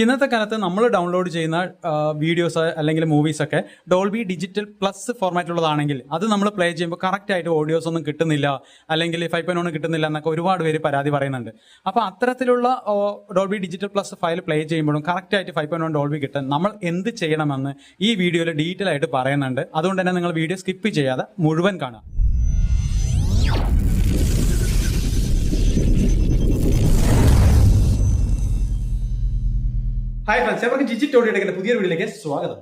ഇന്നത്തെ കാലത്ത് നമ്മൾ ഡൗൺലോഡ് ചെയ്യുന്ന വീഡിയോസ് അല്ലെങ്കിൽ മൂവീസ് ഒക്കെ ഡോൾബി ഡിജിറ്റൽ പ്ലസ് ഫോർമാറ്റുള്ളതാണെങ്കിൽ അത് നമ്മൾ പ്ലേ ചെയ്യുമ്പോൾ കറക്റ്റ് ആയിട്ട് ഓഡിയോസ് ഒന്നും കിട്ടുന്നില്ല അല്ലെങ്കിൽ ഫൈവ് പോയിന്റ് ഒന്നും കിട്ടുന്നില്ല എന്നൊക്കെ ഒരുപാട് പേര് പരാതി പറയുന്നുണ്ട്. അപ്പോൾ അത്തരത്തിലുള്ള Dolby digital plus file play ചെയ്യുമ്പോഴും കറക്റ്റ് ആയിട്ട് ഫൈവ് പോയിന്റ് വൺ ഡോൾബി കിട്ടാൻ നമ്മൾ എന്ത് ചെയ്യണമെന്ന് ഈ വീഡിയോയിൽ ഡീറ്റെയിൽ ആയിട്ട് പറയുന്നുണ്ട്. അതുകൊണ്ട് തന്നെ നിങ്ങൾ വീഡിയോ സ്കിപ്പ് ചെയ്യാതെ മുഴുവൻ കാണുക. ഹായ് ഫ്രണ്ട്സ് അവർക്ക് ജിജി ടോഡിയുടെ പുതിയൊരു വീഡിയോയിലേക്ക് സ്വാഗതം.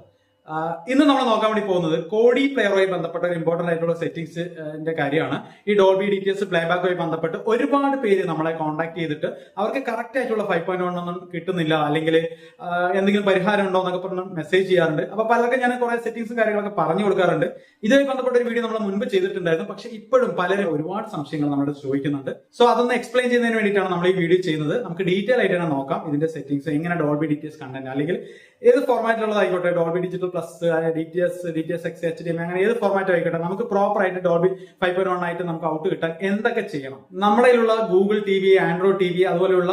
ഇന്ന് നമ്മൾ നോക്കാൻ വേണ്ടി പോകുന്നത് കോഡി പ്ലെയറുമായി ബന്ധപ്പെട്ട ഒരു ഇമ്പോർട്ടന്റ് ആയിട്ടുള്ള സെറ്റിംഗ്സിന്റെ കാര്യമാണ്. ഈ ഡോൾബി ഡി ടി എസ് പ്ലേബാക്കുമായി ബന്ധപ്പെട്ട് ഒരുപാട് പേര് നമ്മളെ കോൺടാക്ട് ചെയ്തിട്ട് അവർക്ക് കറക്റ്റ് ആയിട്ടുള്ള ഫൈവ് പോയിന്റ് വൺ ഒന്നും കിട്ടുന്നില്ല. അല്ലെങ്കിൽ എന്തെങ്കിലും പരിഹാരം ഉണ്ടോ എന്നൊക്കെ പറഞ്ഞ് മെസ്സേജ് ചെയ്യാറുണ്ട്. അപ്പൊ പലർക്കും ഞാൻ കുറെ സെറ്റിംഗ്സും കാര്യങ്ങളൊക്കെ പറഞ്ഞു കൊടുക്കാറുണ്ട്. ഇതുമായി ബന്ധപ്പെട്ട ഒരു വീഡിയോ നമ്മൾ മുൻപ് ചെയ്തിട്ടുണ്ടായിരുന്നു. പക്ഷെ ഇപ്പോഴും പലരും ഒരുപാട് സംശയങ്ങൾ നമ്മളോട് ചോദിക്കുന്നുണ്ട്. സോ അതൊന്ന് എക്സ്പ്ലെയിൻ ചെയ്യുന്നതിന് വേണ്ടിയിട്ടാണ് നമ്മൾ ഈ വീഡിയോ ചെയ്യുന്നത്. നമുക്ക് ഡീറ്റെയിൽ ആയിട്ട് തന്നെ നോക്കാം ഇതിന്റെ സെറ്റിംഗ്സ് എങ്ങനെ ഡോൾബി ഡി കണ്ടന്റ് അല്ലെങ്കിൽ ഏത് ഫോർമാറ്റിലുള്ളതായിക്കോട്ടെ Dolby digital plus D T S D T S X H D M അങ്ങനെ ഏത് ഫോർമാറ്റ് ആയിക്കോട്ടെ നമുക്ക് പ്രോപ്പർ ആയിട്ട് ഡോൾബി ഫൈവ് പോയിന്റ് വൺ ആയിട്ട് നമുക്ക് ഔട്ട് കിട്ടാൻ എന്തൊക്കെ ചെയ്യണം? നമ്മുടെ കയ്യിലുള്ള Google T V Android T V അതുപോലെയുള്ള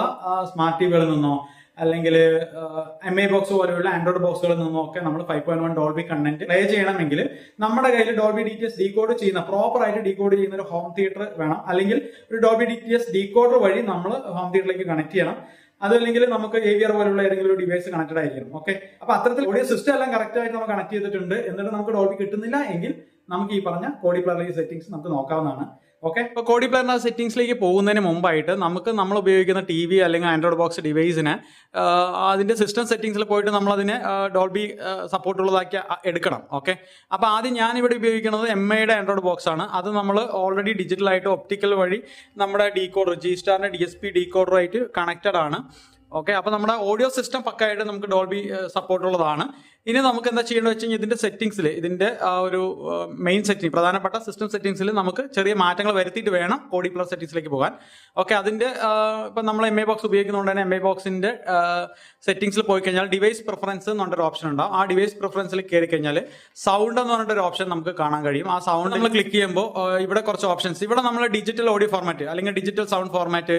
സ്മാർട്ട് ടിവികളിൽ നിന്നോ അല്ലെങ്കിൽ എം ഐ ബോക്സ് പോലെയുള്ള ആൻഡ്രോയിഡ് ബോക്സുകളിൽ നിന്നോ ഒക്കെ നമ്മൾ five point one Dolby content play ചെയ്യണമെങ്കിൽ നമ്മുടെ കയ്യിൽ Dolby D T S decode ചെയ്യുന്ന പ്രോപ്പർ ആയിട്ട് ഡീകോഡ് ചെയ്യുന്ന ഒരു ഹോം തിയേറ്റർ വേണം. അല്ലെങ്കിൽ ഒരു Dolby D T S decoder വഴി നമ്മൾ ഹോം തിയേറ്ററിലേക്ക് കണക്ട് ചെയ്യണം. അതല്ലെങ്കിൽ നമുക്ക് ആർ പോലുള്ള ഏതെങ്കിലും ഒരു ഡിവൈസ് കണക്റ്റഡ് ആയിരിക്കും ഓക്കെ അപ്പൊ അത്തരത്തിൽ ഓഡിയോ സിസ്റ്റം എല്ലാം കറക്റ്റ് ആയിട്ട് നമ്മൾ കണക്ട് ചെയ്തിട്ടുണ്ട്. എന്നിട്ട് നമുക്ക് ഡോൾബി കിട്ടുന്നില്ല എങ്കിൽ നമുക്ക് ഈ പറഞ്ഞ ഈ സെറ്റിംഗ്സ് നമുക്ക് നോക്കാവുന്നതാണ്. ഓക്കെ ഇപ്പോൾ പ്ലറിന്റെ സെറ്റിംഗ്സിലേക്ക് പോകുന്നതിന് മുമ്പായിട്ട് നമുക്ക് നമ്മൾ ഉപയോഗിക്കുന്ന ടി വി അല്ലെങ്കിൽ ആൻഡ്രോയിഡ് ബോക്സ് ഡിവൈസിന് അതിന്റെ സിസ്റ്റം സെറ്റിംഗ്സിൽ പോയിട്ട് നമ്മൾ അതിനെ ഡോൾബി സപ്പോർട്ട് ഉള്ളതാക്കി എടുക്കണം. ഓക്കെ അപ്പോൾ ആദ്യം ഞാൻ ഇവിടെ ഉപയോഗിക്കുന്നത് എം ഐയുടെ ആൻഡ്രോയിഡ് ബോക്സ് ആണ്. അത് നമ്മൾ ഓൾറെഡി ഡിജിറ്റൽ ആയിട്ട് ഒപ്റ്റിക്കൽ വഴി നമ്മുടെ ഡീകോഡർ ജി സ്റ്റാറിന്റെ ഡി എസ് പി ഡീകോഡറുമായിട്ട് കണക്റ്റഡ് ആണ്. ഓക്കെ അപ്പോൾ നമ്മുടെ ഓഡിയോ സിസ്റ്റം പക്കായിട്ട് നമുക്ക് ഡോൾബി സപ്പോർട്ട് ഉള്ളതാണ്. ഇനി നമുക്ക് എന്താ ചെയ്യേണ്ടത് വെച്ച് കഴിഞ്ഞാൽ ഇതിന്റെ സെറ്റിംഗ്സിൽ ഇതിന്റെ ആ ഒരു മെയിൻ സെറ്റിംഗ് പ്രധാനപ്പെട്ട സിസ്റ്റം സെറ്റിംഗ്സിൽ നമുക്ക് ചെറിയ മാറ്റങ്ങൾ വരുത്തിയിട്ട് വേണം ഓഡി പ്ലസ് സെറ്റിംഗ്സിലേക്ക് പോകാൻ. ഓക്കെ അതിന്റെ ഇപ്പം നമ്മൾ എം എ ബോക്സ് ഉപയോഗിക്കുന്നതുകൊണ്ട് തന്നെ എം എ ബോക്സിന്റെ സെറ്റിംഗ്സിൽ പോയി കഴിഞ്ഞാൽ ഡിവൈസ് പ്രിഫറൻസ് എന്ന് പറഞ്ഞൊരു ഓപ്ഷൻ ഉണ്ടാവും ആ ഡിവൈസ് പ്രിഫറൻസിൽ കയറി കഴിഞ്ഞാൽ സൗണ്ട് എന്ന് പറഞ്ഞിട്ടൊരു ഓപ്ഷൻ നമുക്ക് കാണാൻ കഴിയും. ആ സൗണ്ട് നമ്മൾ ക്ലിക്ക് ചെയ്യുമ്പോൾ ഇവിടെ കുറച്ച് ഓപ്ഷൻസ് ഇവിടെ നമ്മൾ ഡിജിറ്റൽ ഓഡിയോ ഫോർമാറ്റ് അല്ലെങ്കിൽ digital sound format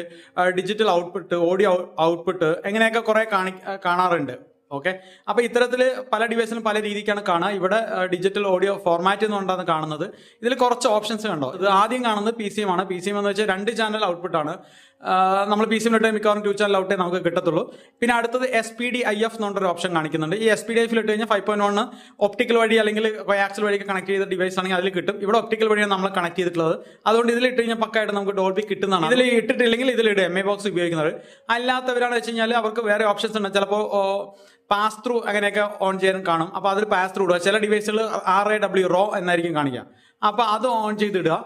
digital output audio output എങ്ങനെയൊക്കെ കുറെ കാണി കാണാറുണ്ട്. ഓക്കെ അപ്പൊ ഇത്തരത്തിൽ പല ഡിവൈസിലും പല രീതിക്കാണ് കാണുക. ഇവിടെ ഡിജിറ്റൽ ഓഡിയോ ഫോർമാറ്റ് എന്നുകൊണ്ടാണ് കാണുന്നത്. ഇതിൽ കുറച്ച് ഓപ്ഷൻസ് കണ്ടോ? ഇത് ആദ്യം കാണുന്നത് പി സി എം ആണ്. പി സി എം എന്ന് വെച്ചാൽ രണ്ട് ചാനൽ ഔട്ട്പുട്ട് ആണ്. നമ്മൾ പി സി ഇട്ട് മിക്കവാറും ടു ചാനൽ ഔട്ടേ നമുക്ക് കിട്ടത്തുള്ളൂ. പിന്നെ അടുത്തത് S P D I F എന്നുള്ളൊരു ഓപ്ഷൻ കാണിക്കുന്നുണ്ട്. ഈ എസ് പി ഡി എഫിൽ ഇട്ട് കഴിഞ്ഞാൽ ഫൈവ് പോയിന്റ് വൺ ഒപ്റ്റിക്കൽ വഴി അല്ലെങ്കിൽ ആക്സിൽ വഴി കണക്ട് ചെയ്ത ഡിവൈസ് ആണെങ്കിൽ അതിൽ കിട്ടും. ഇവിടെ ഒപ്റ്റിക്കൽ വഴിയാണ് നമ്മൾ കണക്ട് ചെയ്തിട്ടുള്ളത്. അതുകൊണ്ട് ഇതിൽ ഇട്ട് കഴിഞ്ഞാൽ പക്കായിട്ട് നമുക്ക് ഡോൾബി കിട്ടുന്നതാണ്. ഇതിൽ ഇട്ടിട്ടില്ലെങ്കിൽ ഇതിൽ ഇടും എം എ ബോക്സ് ഉപയോഗിക്കുന്നത്. അല്ലാത്തവരാണെന്ന് വെച്ച് കഴിഞ്ഞാൽ അവർക്ക് വേറെ ഓപ്ഷൻസ് ഉണ്ട്. ചിലപ്പോൾ പാസ് ത്രൂ അങ്ങനെയൊക്കെ ഓൺ ചെയ്യാൻ കാണും. അപ്പോൾ അതിൽ പാസ് ത്രൂ ഇടുക. ചില ഡിവൈസുകൾ ആർ എ ഡബ്ല്യു റോ എന്നായിരിക്കും കാണിക്കുക. അപ്പോൾ അത് ഓൺ ചെയ്തിടുക.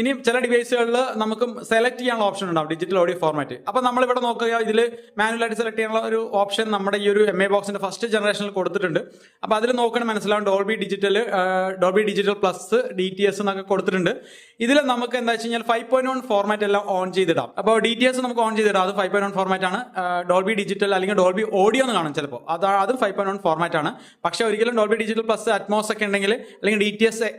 ഇനി ചില ഡിവൈസുകളിൽ നമുക്ക് സെലക്ട് ചെയ്യാനുള്ള ഓപ്ഷൻ ഉണ്ടാവും ഡിജിറ്റൽ ഓഡിയോ ഫോർമാറ്റ് അപ്പോൾ നമ്മൾ ഇവിടെ നോക്കുക ഇതിൽ മാനുവലായിട്ട് സെലക്ട് ചെയ്യാനുള്ള ഒരു ഓപ്ഷൻ നമ്മുടെ ഈ ഒരു എം എ ബോക്സിന്റെ ഫസ്റ്റ് ജനറേഷനിൽ കൊടുത്തിട്ടുണ്ട്. അപ്പോൾ അതിൽ നോക്കണം മനസ്സിലാവും Dolby digital Dolby digital plus D T S എന്നൊക്കെ കൊടുത്തിട്ടുണ്ട്. ഇതിൽ നമുക്ക് എന്താ വെച്ച് കഴിഞ്ഞാൽ ഫൈവ് പോയിന്റ് വൺ ഫോർമാറ്റ് എല്ലാം ഓൺ ചെയ്തിടാം. അപ്പോൾ ഡി ടി എസ് നമുക്ക് ഓൺ ചെയ്തിടാം. അത് ഫൈവ് പോയിന്റ് വൺ ഫോർമാറ്റ് ആണ്. ഡോൾബി ഡിജിറ്റൽ അല്ലെങ്കിൽ ഡോൾബി ഓഡിയോ എന്ന് കാണും ചിലപ്പോൾ അത് അതും ഫൈവ് പോയിന്റ് വൺ ഫോർമാറ്റ് ആണ്. പക്ഷേ ഒരിക്കലും ഡോൾബി ഡിജിറ്റൽ പ്ലസ് അറ്റ്മോസ് ഒക്കെ ഉണ്ടെങ്കിൽ അല്ലെങ്കിൽ ഡി ടി എസ്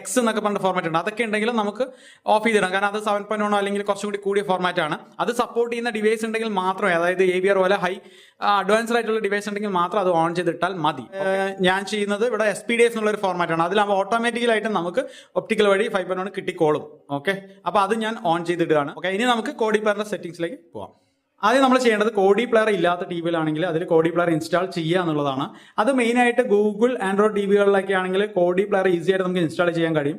എക്സ് എന്നൊക്കെ പറഞ്ഞ ഫോർമാറ്റ് ഉണ്ട്. അതൊക്കെ ഉണ്ടെങ്കിൽ നമുക്ക് ഓഫ് ചെയ്തിടാം കാരണം അത് സെവൻ പോയിന്റ് വൺ അല്ലെങ്കിൽ കുറച്ചും കൂടി കൂടിയ ഫോർമാറ്റ് ആണ്. അത് സപ്പോർട്ട് ചെയ്യുന്ന ഡിവൈസ് ഉണ്ടെങ്കിൽ മാത്രമേ അതായത് എ ബി ആർ പോലെ ഹൈ അഡ്വാൻസ്ഡ് ആയിട്ടുള്ള ഡിവൈസ് ഉണ്ടെങ്കിൽ മാത്രം അത് ഓൺ ചെയ്തിട്ടാൽ മതി. ഞാൻ ചെയ്യുന്നത് ഇവിടെ എസ് പി ഡി എഫ് എന്നുള്ള ഒരു ഫോർമാറ്റ് ആണ്. അതിലാകുമ്പോൾ ഓട്ടോമാറ്റിക്കലായിട്ട് നമുക്ക് ഒപ്റ്റിക്കൽ വഴി ഫൈവ് പോയിന്റ് വൺ കിട്ടിക്കോളും. ഓക്കെ അപ്പോൾ അത് ഞാൻ ഓൺ ചെയ്തിടുകയാണ്. ഓക്കെ ഇനി നമുക്ക് കോഡി പ്ലെയറിന്റെ സെറ്റിംഗ്സിലേക്ക് പോവാം. ആദ്യം നമ്മൾ ചെയ്യേണ്ടത് കോഡി പ്ലെയർ ഇല്ലാത്ത ടി വിയിലാണെങ്കിൽ അതിൽ കോഡി പ്ലെയർ ഇൻസ്റ്റാൾ ചെയ്യുക എന്നുള്ളതാണ്. അത് മെയിനായിട്ട് ഗൂഗിൾ ആൻഡ്രോയിഡ് ടി വികളിലൊക്കെ ആണെങ്കിൽ കോഡി പ്ലെയർ ഈസി ആയിട്ട് നമുക്ക് ഇൻസ്റ്റാൾ ചെയ്യാൻ കഴിയും.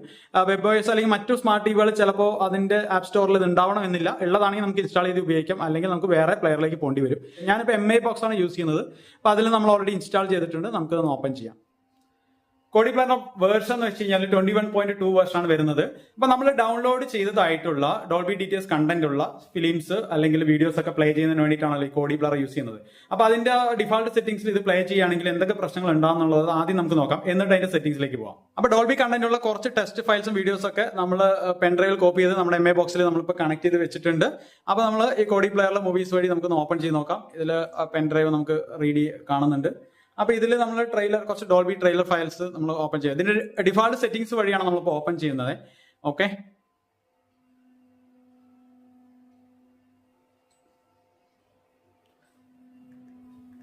വെബ് ഓയസ് അല്ലെങ്കിൽ മറ്റു സ്മാർട്ട് ടി വികൾ ചിലപ്പോൾ അതിന്റെ ആപ്പ് സ്റ്റോറിൽ ഇത് ഉണ്ടാവണമെന്നില്ല ഉള്ളതാണെങ്കിൽ നമുക്ക് ഇൻസ്റ്റാൾ ചെയ്ത് ഉപയോഗിക്കാം. അല്ലെങ്കിൽ നമുക്ക് വേറെ പ്ലെയറിലേക്ക് പോകേണ്ടി വരും. ഞാനിപ്പോൾ എം ഐ ബോക്സ് ആണ് യൂസ് ചെയ്യുന്നത്. അപ്പോൾ അതിൽ നമ്മൾ ഓൾറെഡി ഇൻസ്റ്റാൾ ചെയ്തിട്ടുണ്ട്. നമുക്കത് ഓപ്പൺ ചെയ്യാം. പ്ലാൻ വേർഷൻ എന്ന് വെച്ച് കഴിഞ്ഞാൽ twenty one point two version ആണ് വരുന്നത്. അപ്പൊ നമ്മൾ ഡൗൺലോഡ് ചെയ്തതായിട്ടുള്ള ഡോൾബി ഡീറ്റെയിൽസ് കണ്ടന്റ് ഉള്ള ഫിലിംസ് അല്ലെങ്കിൽ വീഡിയോസ് ഒക്കെ പ്ലേ ചെയ്യുന്നതിന് വേണ്ടിയിട്ടാണല്ലോ ഈ കോടി പ്ലർ യൂസ് ചെയ്യുന്നത്. അപ്പൊ അതിന്റെ ഡിഫാൾട്ട് സെറ്റിംഗ്സിൽ ഇത് പ്ലേ ചെയ്യുകയാണെങ്കിൽ എന്തൊക്കെ പ്രശ്നങ്ങൾ ഉണ്ടാകുന്നുള്ളത് ആദ്യം നമുക്ക് നോക്കാം. എന്നിട്ട് അതിന്റെ സെറ്റിംഗ്സിലേക്ക് പോകാം അപ്പൊ ഡോൾബി കണ്ടന്റ് ഉള്ള കുറച്ച് ടെസ്റ്റ് ഫയൽസും വീഡിയോസ് ഒക്കെ നമ്മൾ പെൻഡ്രൈവിൽ കോപ്പി ചെയ്ത് നമ്മുടെ എം എ ബോക്സിൽ നമ്മളിപ്പോൾ കണക്ട് ചെയ്ത് വെച്ചിട്ടുണ്ട്. അപ്പൊ നമ്മൾ ഈ കോടി പ്ലെയറിലെ മൂവീസ് വഴി നമുക്ക് ഓപ്പൺ ചെയ്ത് നോക്കാം. ഇതിൽ പെൻഡ്രൈവ് നമുക്ക് റീഡി കാണുന്നുണ്ട്. അപ്പൊ ഇതിൽ നമ്മൾ ട്രെയിലർ കുറച്ച് ഡോൾബി ട്രെയിലർ ഫയൽസ് നമ്മൾ ഓപ്പൺ ചെയ്യുക ഇതിന്റെ ഡിഫാൾട്ട് സെറ്റിംഗ്സ് വഴിയാണ് നമ്മളിപ്പോൾ ഓപ്പൺ ചെയ്യുന്നത്. ഓക്കെ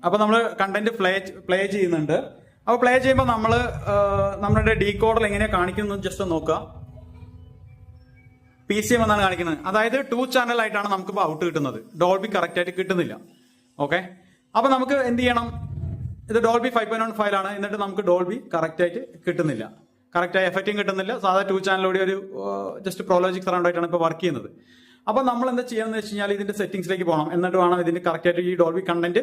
അപ്പോൾ നമ്മൾ കണ്ടന്റ് പ്ലേ പ്ലേ ചെയ്യുന്നുണ്ട്. അപ്പോൾ പ്ലേ ചെയ്യുമ്പോൾ നമ്മൾ നമ്മുടെ ഡീകോഡർ എങ്ങനെയാണ് കാണിക്കുന്നത് ജസ്റ്റ് നോക്കുക. പി സി എം എന്നാണ് കാണിക്കുന്നത്. അതായത് ടു ചാനൽ ആയിട്ടാണ് നമുക്കിപ്പോൾ ഔട്ട് കിട്ടുന്നത്. ഡോൾബി കറക്റ്റ് ആയിട്ട് കിട്ടുന്നില്ല. ഓക്കെ അപ്പൊ നമുക്ക് എന്ത് ചെയ്യണം? ഇത് Dolby five point one five ആണ്. എന്നിട്ട് നമുക്ക് ഡോൾബി കറക്റ്റ് ആയിട്ട് കിട്ടുന്നില്ല. കറക്റ്റ് ആയി എഫക്റ്റും കിട്ടുന്നില്ല. സാധാ ടു ചാനലോടെ ഒരു ജസ്റ്റ് പ്രോലോജിക് സറൗണ്ട് ആയിട്ടാണ് ഇപ്പോൾ വർക്ക് ചെയ്യുന്നത്. അപ്പോൾ നമ്മൾ എന്താ ചെയ്യാന്ന് വെച്ച് കഴിഞ്ഞാൽ ഇതിന്റെ സെറ്റിംഗ്സിലേക്ക് പോകണം എന്നിട്ട് വേണം ഇതിന്റെ കറക്റ്റ് ആയിട്ട് ഈ ഡോൾബി കണ്ടന്റ്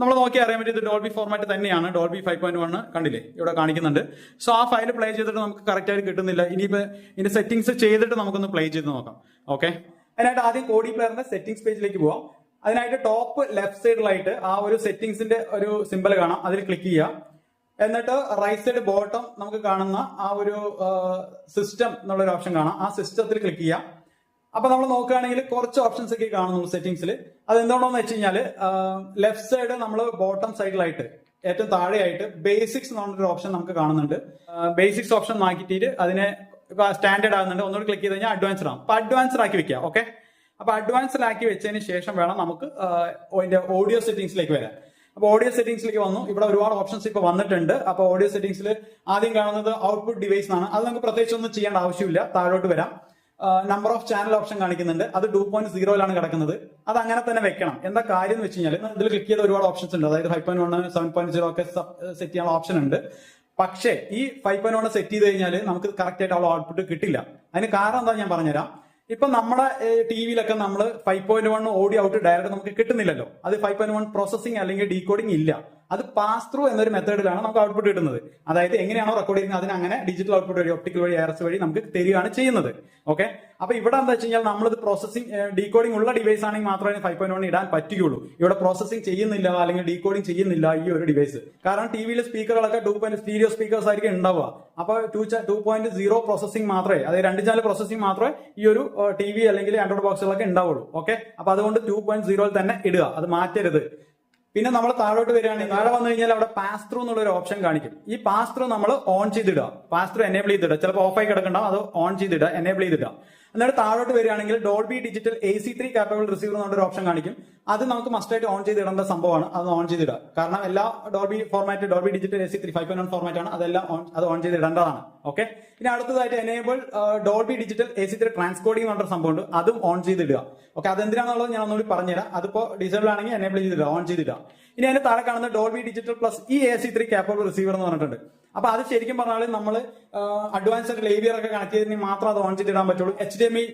നമ്മൾ നോക്കി അറിയാൻ പറ്റും ഇത് ഡോൾബി ഫോർമാറ്റ് തന്നെയാണ്. ഡോൾബി ഫൈവ് പോയിന്റ് വൺ കണ്ടില്ലേ? ഇവിടെ കാണിക്കുന്നുണ്ട്. സോ ആ ഫയൽ പ്ലേ ചെയ്തിട്ട് നമുക്ക് കറക്റ്റ് ആയിട്ട് കിട്ടുന്നില്ല. ഇനിയിപ്പോൾ ഇതിന്റെ സെറ്റിംഗ്സ് ചെയ്തിട്ട് നമുക്കൊന്ന് പ്ലേ ചെയ്ത് നോക്കാം. ഓക്കെ അതിനായിട്ട് ആദ്യം കോഡി പ്ലെയറിന്റെ സെറ്റിംഗ്സ് പേജിലേക്ക് പോവാം. അതിനായിട്ട് ടോപ്പ് ലെഫ്റ്റ് സൈഡിലായിട്ട് ആ ഒരു സെറ്റിംഗ്സിന്റെ ഒരു സിമ്പിൾ കാണാം. അതിൽ ക്ലിക്ക് ചെയ്യുക. എന്നിട്ട് റൈറ്റ് സൈഡ് ബോട്ടം നമുക്ക് കാണുന്ന ആ ഒരു സിസ്റ്റം എന്നുള്ള ഒരു ഓപ്ഷൻ കാണാം. ആ സിസ്റ്റത്തിൽ ക്ലിക്ക് ചെയ്യാം അപ്പൊ നമ്മൾ നോക്കുകയാണെങ്കിൽ കുറച്ച് ഓപ്ഷൻസ് ഒക്കെ കാണുന്നുള്ളൂ സെറ്റിംഗ്സിൽ അത് എന്തുകൊണ്ടെന്ന് വെച്ച് കഴിഞ്ഞാൽ ലെഫ്റ്റ് സൈഡ് നമ്മൾ ബോട്ടം സൈഡിലായിട്ട് ഏറ്റവും താഴെയായിട്ട് ബേസിക്സ് എന്ന് പറഞ്ഞൊരു ഓപ്ഷൻ നമുക്ക് കാണുന്നുണ്ട്. ബേസിക്സ് ഓപ്ഷൻ മാറ്റിയിട്ട് അതിനെ സ്റ്റാൻഡേർഡ് ആകുന്നുണ്ട്. ഒന്നുകൂടി ക്ലിക്ക് ചെയ്ത് കഴിഞ്ഞാൽ അഡ്വാൻസ്ഡ് ആവും അപ്പൊ അഡ്വാൻസ്ഡ് ആക്കി വെക്കുക ഓക്കെ അപ്പൊ അഡ്വാൻസ്ഡ് ആക്കി വെച്ചതിന് ശേഷം വേണം നമുക്ക് അതിന്റെ ഓഡിയോ സെറ്റിംഗ്സിലേക്ക് വരാം അപ്പൊ ഓഡിയോ സെറ്റിംഗ്സിലേക്ക് വന്നു. ഇവിടെ ഒരുപാട് ഓപ്ഷൻസ് ഇപ്പൊ വന്നിട്ടുണ്ട്. അപ്പൊ ഓഡിയോ സെറ്റിംഗ്സിൽ ആദ്യം കാണുന്നത് ഔട്ട്പുട്ട് ഡിവൈസ് ആണ് അത് നമുക്ക് പ്രത്യേകിച്ച് ഒന്നും ചെയ്യേണ്ട ആവശ്യമില്ല. താഴോട്ട് വരാം. നമ്പർ ഓഫ് ചാനൽ ഓപ്ഷൻ കാണിക്കുന്നുണ്ട്. അത് ടു പോയിന്റ് സീറോയിലാണ് കിടക്കുന്നത്. അത് അങ്ങനെ തന്നെ വെക്കണം. എന്താ കാര്യം എന്ന് വെച്ച് കഴിഞ്ഞാൽ ഇതിൽ ക്ലിക്ക് ചെയ്ത ഒരുപാട് ഓപ്ഷൻസ് ഉണ്ട്. അതായത് five point one seven point zero ഒക്കെ സെറ്റ് ചെയ്യാനുള്ള ഓപ്ഷൻ ഉണ്ട്. പക്ഷേ ഈ ഫൈവ് പോയിന്റ് വൺ സെറ്റ് ചെയ്ത് കഴിഞ്ഞാൽ നമുക്ക് കറക്റ്റ് ആയിട്ട് ഔട്ട്പുട്ട് കിട്ടില്ല. അതിന് കാരണം എന്താ ഞാൻ പറഞ്ഞുതരാം. ഇപ്പൊ നമ്മുടെ ടി വിയിലൊക്കെ നമ്മൾ five point one audio out direct നമുക്ക് കിട്ടുന്നില്ലല്ലോ. അത് ഫൈവ് പോയിന്റ് വൺ പ്രോസസിംഗ് അല്ലെങ്കിൽ ഡീകോഡിംഗ് ഇല്ല. അത് പാസ് ത്രൂ എന്നൊരു മെത്തേഡിലാണ് നമുക്ക് ഔട്ട്പുട്ട് കിട്ടുന്നത്. അതായത് എങ്ങനെയാണോ റെക്കോർഡ് ചെയ്യുന്നത് അതിന് അങ്ങനെ ഡിജിറ്റൽ ഔട്ട്പുട്ട് വഴി ഒപ്റ്റിക്കൽ വഴി എയർസ് വഴി നമുക്ക് തരികയാണ് ചെയ്യുന്നത്. ഓക്കെ അപ്പൊ ഇവിടെ എന്താ വെച്ച് കഴിഞ്ഞാൽ നമ്മളിത് പ്രോസസിംഗ് ഡീകോഡിംഗ് ഉള്ള ഡിവൈസ് ആണെങ്കിൽ മാത്രമേ ഫൈവ് പോയിന്റ് വൺ ഇടാൻ പറ്റുകയുള്ളൂ. ഇവിടെ പ്രോസസിംഗ് ചെയ്യുന്നില്ല അല്ലെങ്കിൽ ഡീകോഡിംഗ് ചെയ്യുന്നില്ല ഈ ഒരു ഡിവൈസ് കാരണം ടി വിയിലെ സ്പീക്കറുകളൊക്കെ ടു പോയിന്റ് സ്റ്റീരിയോ സ്പീക്കേഴ്സ് ആയിരിക്കും ഉണ്ടാവുക. അപ്പൊ two two point zero processing മാത്രമേ അതായത് രണ്ട് ചാനൽ പ്രോസസിംഗ് മാത്രമേ ഈ ഒരു ടി വി അല്ലെങ്കിൽ ആൻഡ്രോയിഡ് ബോക്സുകളൊക്കെ ഉണ്ടാവുള്ളൂ. ഓക്കെ അപ്പൊ അതുകൊണ്ട് ടു പോയിന്റ് സീറോയിൽ തന്നെ ഇടുക. അത് മാറ്റരുത്. പിന്നെ നമ്മൾ താഴോട്ട് വരികയാണെങ്കിൽ താഴെ വന്നു കഴിഞ്ഞാൽ അവിടെ പാസ് ത്രൂ എന്നുള്ള ഒരു ഓപ്ഷൻ കാണിക്കും. ഈ പാസ് ത്രൂ നമ്മൾ ഓൺ ചെയ്തിടുക. പാസ് ത്രൂ എനേബിൾ ചെയ്തിടുക. ചിലപ്പോൾ ഓഫ് ആയി അത് ഓൺ ചെയ്തിടുക എനേബിൾ ചെയ്തിടുക. എന്നിട്ട് താഴോട്ട് വരികയാണെങ്കിൽ Dolby digital A C three capable receiver എന്നുള്ള ഒരു ഓപ്ഷൻ കാണിക്കും. അത് നമുക്ക് മസ്റ്റായിട്ട് ഓൺ ചെയ്തിടേണ്ട സംഭവമാണ്. അത് ഓൺ ചെയ്തിടുക. കാരണം എല്ലാ Dolby format Dolby digital A C three five point format ആണ്. അതെല്ലാം ഓൺ അത് ഓൺ ചെയ്തിടേണ്ടതാണ്. ഓക്കെ ഇനി അടുത്തതായിട്ട് enable Dolby digital A C three transcoding എന്നൊരു സംഭവമുണ്ട്. അതും ഓൺ ചെയ്തിടുക. ഓക്കെ അതെന്തിനാണെന്നുള്ളത് ഞാൻ ഒന്നുകൂടി പറഞ്ഞുതരാം. അതിപ്പോ ഡിസേബിൾ ആണെങ്കിൽ എനേബിൾ ചെയ്തിടുക ഓൺ ചെയ്തിടുക. ഇനി അതിന് താഴെ കാണുന്ന ഡോൾബി ഡിജിറ്റൽ പ്ലസ് ഈ A C three capable receiver എന്ന് പറഞ്ഞിട്ടുണ്ട്. അപ്പൊ അത് ശരിക്കും പറഞ്ഞാൽ നമ്മൾ അഡ്വാൻസ്ഡ് ലേവിയർ ഒക്കെ കണക്ട് ചെയ്തതിന് മാത്രം അത് ഓൺ ചെയ്തിടാൻ പറ്റുള്ളൂ. H D M I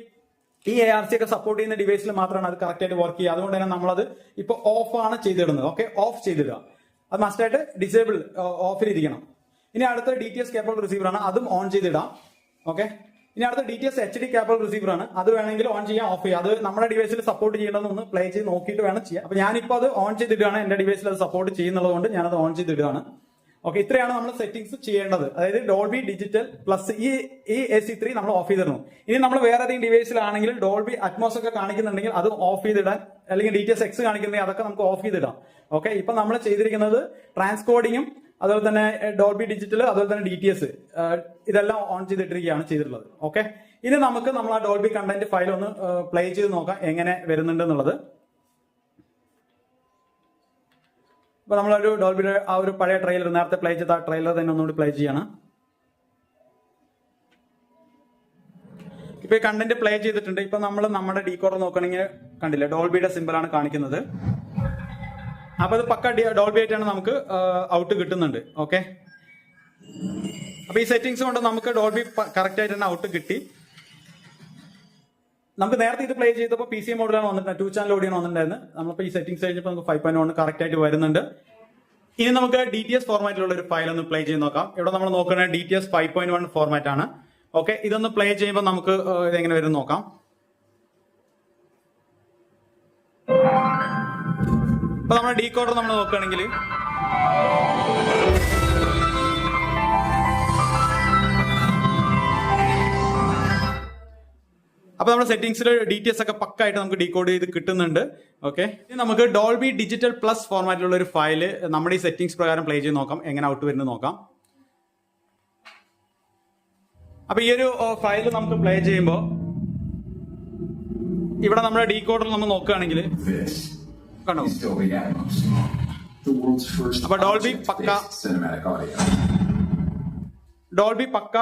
E A R C ഒക്കെ സപ്പോർട്ട് ചെയ്യുന്ന ഡിവൈസിൽ മാത്രമാണ് അത് കറക്റ്റ് ആയിട്ട് വർക്ക് ചെയ്യുക. അതുകൊണ്ട് തന്നെ നമ്മളത് ഇപ്പൊ ഓഫ് ആണ് ചെയ്തിടുന്നത്. Okay of ചെയ്തിടുക. അത് മസ്റ്റായിട്ട് ഡിസേബിൾ ഓഫിലിരിക്കണം ഇനി അടുത്ത D T S cable receiver ആണ്. അതും ഓൺ ചെയ്തിടാം. ഓക്കെ ഇനി അടുത്ത D T S H D cable receiver ആണ്. അത് വേണമെങ്കിൽ ഓൺ ചെയ്യാം ഓഫ് ചെയ്യാം. അത് നമ്മുടെ ഡിവൈസിൽ സപ്പോർട്ട് ചെയ്യേണ്ടതെന്ന് പ്ലേ ചെയ്ത് നോക്കിയിട്ട് വേണം ചെയ്യാം. അപ്പൊ ഞാനിപ്പോൾ അത് ഓൺ ചെയ്തിടുകയാണ്. എന്റെ ഡിവൈസിൽ അത് സപ്പോർട്ട് ചെയ്യുന്നത് കൊണ്ട് ഞാനത് ഓൺ ചെയ്തിടുകയാണ്. ഓക്കെ ഇത്രയാണ് നമ്മൾ സെറ്റിംഗ്സ് ചെയ്യേണ്ടത്. അതായത് Dolby digital plus E E A C three നമ്മൾ ഓഫ് ചെയ്തിരുന്നു. ഇനി നമ്മൾ വേറെ ഏതെങ്കിലും ഡിവൈസിലാണെങ്കിൽ ഡോൾബി അറ്റ്മോസ് ഒക്കെ കാണിക്കുന്നുണ്ടെങ്കിൽ അത് ഓഫ് ചെയ്തിടാൻ അല്ലെങ്കിൽ ഡി ടി എസ് എക്സ് കാണിക്കുന്നെങ്കിൽ അതൊക്കെ നമുക്ക് ഓഫ് ചെയ്തിടാം. ഓക്കെ ഇപ്പൊ നമ്മൾ ചെയ്തിരിക്കുന്നത് ട്രാൻസ്കോഡിങ്ങും അതുപോലെ തന്നെ ഡോൾബി ഡിജിറ്റൽ അതുപോലെ തന്നെ ഡി ടി എസ് ഇതെല്ലാം ഓൺ ചെയ്തിട്ടിരിക്കുകയാണ് ചെയ്തിട്ടുള്ളത്. ഓക്കെ ഇനി നമുക്ക് നമ്മൾ ആ ഡോൾബി കണ്ടന്റ് ഫയൽ ഒന്ന് പ്ലേ ചെയ്ത് നോക്കാം എങ്ങനെ വരുന്നുണ്ട് എന്നുള്ളത് ഇപ്പൊ നമ്മളൊരു ഡോൾബിയുടെ ആ ഒരു പഴയ ട്രെയിലർ നേരത്തെ പ്ലേ ചെയ്ത ആ ട്രെയിലർ തന്നെ ഒന്നുകൂടി പ്ലേ ചെയ്യണം. ഇപ്പൊ ഈ കണ്ടന്റ് പ്ലേ ചെയ്തിട്ടുണ്ട്. ഇപ്പൊ നമ്മൾ നമ്മുടെ ഡീകോഡർ നോക്കണമെങ്കിൽ കണ്ടില്ല? ഡോൾബിയുടെ സിമ്പിൾ ആണ് കാണിക്കുന്നത്. അപ്പൊ അത് പക്ക ഡോൾബി ആയിട്ടാണ് നമുക്ക് ഔട്ട് കിട്ടുന്നുണ്ട്. ഓക്കെ അപ്പൊ ഈ സെറ്റിങ്സ് കൊണ്ട് നമുക്ക് ഡോൾബി കറക്റ്റ് ആയിട്ട് തന്നെ ഔട്ട് കിട്ടി. നമുക്ക് നേരത്തെ ഇത് പ്ലേ ചെയ്തപ്പോൾ പി സി മോഡിലാണ് വന്നിട്ടുണ്ട് ടു ചാനൽ ഓഡിയാണ് വന്നിട്ടുണ്ടായിരുന്നു നമ്മളിപ്പോൾ ഈ സെറ്റിംഗ്സ് കഴിഞ്ഞപ്പോൾ നമുക്ക് ഫൈവ് പോയിന്റ് വൺ കറക്റ്റ് ആയിട്ട് വരുന്നുണ്ട്. ഇനി നമുക്ക് ഡി ടി എസ് ഫോർമാറ്റിലുള്ള ഒരു ഫയൽ ഒന്ന് പ്ലേ ചെയ്ത് നോക്കാം. ഇവിടെ നമ്മൾ നോക്കുന്നത് D T S five point one format ആണ്. ഓക്കെ ഇതൊന്ന് പ്ലേ ചെയ്യുമ്പോൾ നമുക്ക് ഇതെങ്ങനെ വരും നോക്കാം. ഇപ്പൊ നമ്മുടെ ഡീ കോഡർ നമ്മൾ നോക്കുകയാണെങ്കിൽ അപ്പൊ നമ്മുടെ സെറ്റിംഗ്സിൽ ഡീറ്റെയിൽസ് ഒക്കെ പക്കായിട്ട് നമുക്ക് ഡീകോഡ് ചെയ്ത് കിട്ടുന്നുണ്ട്. ഓക്കെ ഇനി നമുക്ക് ഡോൾബി ഡിജിറ്റൽ പ്ലസ് ഫോർമാറ്റിലുള്ള ഒരു ഫയൽ നമ്മുടെ ഈ സെറ്റിംഗ്സ് പ്രകാരം പ്ലേ ചെയ്ത് നോക്കാം. എങ്ങനെ ഔട്ട് വരുന്നത് നോക്കാം. അപ്പൊ ഈ ഒരു ഫയൽ നമുക്ക് പ്ലേ ചെയ്യുമ്പോൾ ഇവിടെ നമ്മുടെ ഡീകോഡർ നമ്മൾ നോക്കുകയാണെങ്കിൽ കണ്ടോ? അപ്പൊ ഡോൾബി പക്ക-. ഡോൾബി പക്ക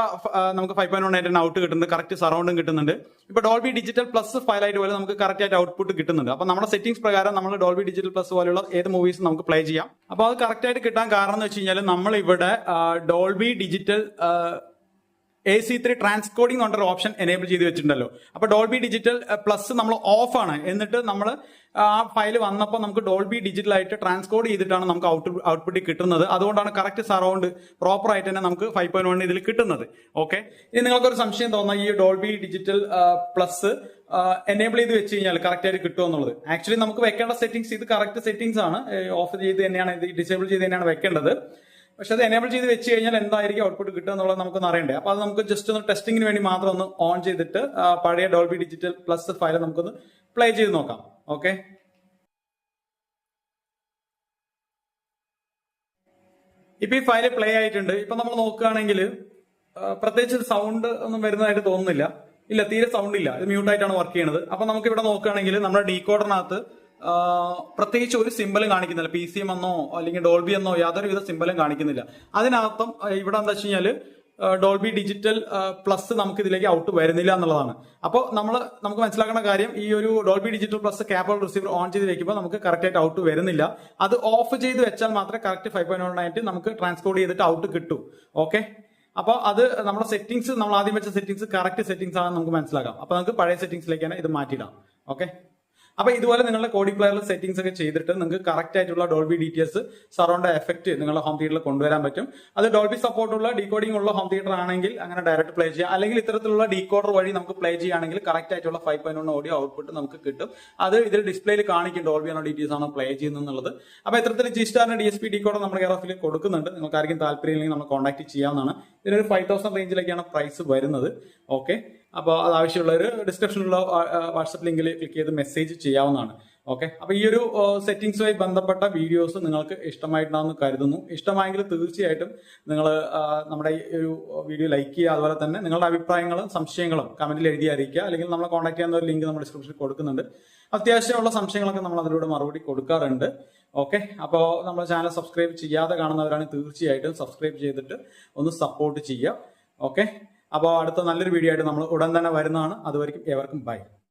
നമുക്ക് ഫൈവ് പോയിന്റ് വൺ ആയിട്ട് ഔട്ട് കിട്ടുന്നുണ്ട്. കറക്റ്റ് സറൗണ്ടും കിട്ടുന്നുണ്ട്. ഇപ്പൊ ഡോൾബി ഡിജിറ്റൽ പ്ലസ് ഫയൽ ആയിട്ട് പോലെ നമുക്ക് കറക്റ്റ് ആയിട്ട് ഔട്ട്പുട്ട് കിട്ടുന്നുണ്ട്. അപ്പൊ നമ്മുടെ സെറ്റിംഗ്സ് പ്രകാരം നമ്മൾ ഡോൾബി ഡിജിറ്റൽ പ്ലസ് പോലെയുള്ള ഏത് മൂവീസും നമുക്ക് പ്ലേ ചെയ്യാം. അപ്പൊ അത് കറക്റ്റ് ആയിട്ട് കിട്ടാൻ കാരണം എന്ന് വെച്ച് കഴിഞ്ഞാൽ നമ്മൾ ഇവിടെ Dolby digital A C three transcoding എന്ന് പറഞ്ഞൊരു ഓപ്ഷൻ എനേബിൾ ചെയ്ത് വെച്ചിട്ടുണ്ടല്ലോ. അപ്പൊ ഡോൾബി ഡിജിറ്റൽ പ്ലസ് നമ്മൾ ഓഫ് ആണ്. എന്നിട്ട് നമ്മൾ ആ ഫയൽ വന്നപ്പോൾ നമുക്ക് ഡോൾബി ഡിജിറ്റൽ ആയിട്ട് ട്രാൻസ്കോഡ് ചെയ്തിട്ടാണ് നമുക്ക് ഔട്ട് ഔട്ട്പുട്ടിൽ കിട്ടുന്നത്. അതുകൊണ്ടാണ് കറക്റ്റ് സറൗണ്ട് പ്രോപ്പർ ആയിട്ട് തന്നെ നമുക്ക് ഫൈവ് പോയിന്റ് വൺ ഇതിൽ കിട്ടുന്നത്. ഓക്കെ ഇനി നിങ്ങൾക്കൊരു സംശയം തോന്നുന്ന ഈ ഡോൾബി ഡിജിറ്റൽ പ്ലസ് എനേബിൾ ചെയ്ത് വെച്ച് കഴിഞ്ഞാൽ കറക്റ്റ് ആയിട്ട് കിട്ടുമോ എന്നുള്ളത്. ആക്ച്വലി നമുക്ക് വെക്കേണ്ട സെറ്റിംഗ്സ് ഇത് കറക്റ്റ് സെറ്റിംഗ്സ് ആണ്. ഓഫ് ചെയ്ത് തന്നെയാണ് ഇത് ഡിസേബിൾ ചെയ്ത് തന്നെയാണ് വെക്കേണ്ടത്. പക്ഷെ അത് എനേബിൾ ചെയ്ത് വെച്ച് കഴിഞ്ഞാൽ എന്തായിരിക്കും ഔട്ട്പുട്ട് കിട്ടുക എന്നുള്ളത് നമുക്കൊന്ന് അറിയണ്ടേ. അപ്പൊ അത് നമുക്ക് ജസ്റ്റ് ഒന്ന് ടെസ്റ്റിംഗിന് വേണ്ടി മാത്രം ഒന്ന് ഓൺ ചെയ്തിട്ട് പഴയ ഡോൾബി ഡിജിറ്റൽ പ്ലസ് ഫയൽ നമുക്കൊന്ന് പ്ലേ ചെയ്ത് നോക്കാം. ഓക്കെ ഇപ്പൊ ഈ ഫയൽ പ്ലേ ആയിട്ടുണ്ട്. ഇപ്പൊ നമ്മൾ നോക്കുകയാണെങ്കിൽ പ്രത്യേകിച്ച് സൗണ്ട് ഒന്നും വരുന്നതായിട്ട് തോന്നുന്നില്ല. ഇല്ല തീരെ സൗണ്ട് ഇല്ല. ഇത് മ്യൂട്ടായിട്ടാണ് വർക്ക് ചെയ്യുന്നത് അപ്പൊ നമുക്ക് ഇവിടെ നോക്കുകയാണെങ്കിൽ നമ്മുടെ ഡീകോഡറിനകത്ത് പ്രത്യേകിച്ച് ഒരു സിമ്പലും കാണിക്കുന്നില്ല. പി സി എം എന്നോ അല്ലെങ്കിൽ ഡോൾബി എന്നോ യാതൊരു വിധ സിമ്പലും കാണിക്കുന്നില്ല. അതിനർത്ഥം ഇവിടെ എന്താ വെച്ച് ഡോൾബി ഡിജിറ്റൽ പ്ലസ് നമുക്ക് ഇതിലേക്ക് ഔട്ട് വരുന്നില്ല എന്നുള്ളതാണ്. അപ്പോൾ നമ്മൾ നമുക്ക് മനസ്സിലാക്കുന്ന കാര്യം ഈ ഒരു Dolby digital plus cable receiver on ചെയ്ത് വെക്കുമ്പോൾ നമുക്ക് കറക്റ്റ് ആയിട്ട് ഔട്ട് വരുന്നില്ല. അത് ഓഫ് ചെയ്ത് വെച്ചാൽ മാത്രമേ കറക്റ്റ് ഫൈവ് പോയിന്റ് വൺ ആയിട്ട് നമുക്ക് ട്രാൻസ്പോർട്ട് ചെയ്തിട്ട് ഔട്ട് കിട്ടൂ. ഓക്കെ അപ്പോൾ അത് നമ്മുടെ സെറ്റിംഗ്സ് നമ്മൾ ആദ്യം വെച്ച സെറ്റിംഗ്സ് കറക്റ്റ് സെറ്റിംഗ്സ് ആണെന്ന് നമുക്ക് മനസ്സിലാക്കാം. അപ്പോൾ നമുക്ക് പഴയ സെറ്റിംഗ്സിലേക്ക് തന്നെ ഇത് മാറ്റിയിടാം. ഓക്കെ അപ്പൊ ഇതുപോലെ നിങ്ങളുടെ കോഡി പ്ലെയറിൽ സെറ്റിംഗ്സ് ഒക്കെ ചെയ്തിട്ട് നിങ്ങൾക്ക് കറക്റ്റ് ആയിട്ടുള്ള Dolby D T S surround effect നിങ്ങളുടെ ഹോം തിയേറ്ററിൽ കൊണ്ടുവരാൻ പറ്റും. അത് ഡോൾബി സപ്പോർട്ടുള്ള ഡീകോഡിംഗ് ഉള്ള ഹോം തിയേറ്റർ ആണെങ്കിൽ അങ്ങനെ ഡയറക്റ്റ് പ്ലേ ചെയ്യാം. അല്ലെങ്കിൽ ഇത്തരത്തിലുള്ള ഡീകോഡർ വഴി നമുക്ക് പ്ലേ ചെയ്യുകയാണെങ്കിൽ കറക്റ്റ് ആയിട്ടുള്ള five point one audio output നമുക്ക് കിട്ടും. അത് ഇതിൽ ഡിസ്പ്ലേയിൽ കാണിക്കും ഡോൾബി ആണോ ഡി ടി എസ് ആണോ പ്ലേ ചെയ്യുന്നത് അപ്പൊ ഇത്തരത്തിൽ ജി സ്റ്റാറിന്റെ ഡി എസ് പി ഡീകോഡർ നമ്മുടെ ഓഫിൽ കൊടുക്കുന്നുണ്ട് നിങ്ങൾക്ക് ആർക്കും താല്പര്യം ഇല്ലെങ്കിൽ നമ്മൾ കോൺടാക്ട് ചെയ്യാവുന്നതാണ്. ഇതിനൊരു ഫൈവ് തൗസൻഡ് റേഞ്ചിലേക്കാണ് പ്രൈസ് വരുന്നത്. ഓക്കെ അപ്പോൾ അത് ആവശ്യമുള്ളവർ ഡിസ്ക്രിപ്ഷനിലുള്ള വാട്സപ്പ് ലിങ്കിൽ ക്ലിക്ക് ചെയ്ത് മെസ്സേജ് ചെയ്യാവുന്നതാണ്. ഓക്കെ അപ്പോൾ ഈ ഒരു സെറ്റിംഗ്സുമായി ബന്ധപ്പെട്ട വീഡിയോസ് നിങ്ങൾക്ക് ഇഷ്ടമായിട്ടുണ്ടാവുന്ന കരുതുന്നു. ഇഷ്ടമായെങ്കിൽ തീർച്ചയായിട്ടും നിങ്ങൾ നമ്മുടെ ഈ ഒരു വീഡിയോ ലൈക്ക് ചെയ്യുക. അതുപോലെ തന്നെ നിങ്ങളുടെ അഭിപ്രായങ്ങളും സംശയങ്ങളും കമന്റിൽ എഴുതി അറിയിക്കുക. അല്ലെങ്കിൽ നമ്മളെ കോൺടാക്ട് ചെയ്യുന്ന ഒരു ലിങ്ക് നമ്മൾ ഡിസ്ക്രിപ്ഷനിൽ കൊടുക്കുന്നുണ്ട്. അത്യാവശ്യമുള്ള സംശയങ്ങളൊക്കെ നമ്മൾ അതിലൂടെ മറുപടി കൊടുക്കാറുണ്ട്. ഓക്കെ അപ്പോൾ നമ്മൾ ചാനൽ സബ്സ്ക്രൈബ് ചെയ്യാതെ കാണുന്നവരാണെങ്കിൽ തീർച്ചയായിട്ടും സബ്സ്ക്രൈബ് ചെയ്തിട്ട് ഒന്ന് സപ്പോർട്ട് ചെയ്യുക. ഓക്കെ അപ്പോൾ അടുത്ത നല്ലൊരു വീഡിയോ ആയിട്ട് നമ്മൾ ഉടൻ തന്നെ വരുന്നതാണ്. അതുവരെയും ഏവർക്കും ബൈ.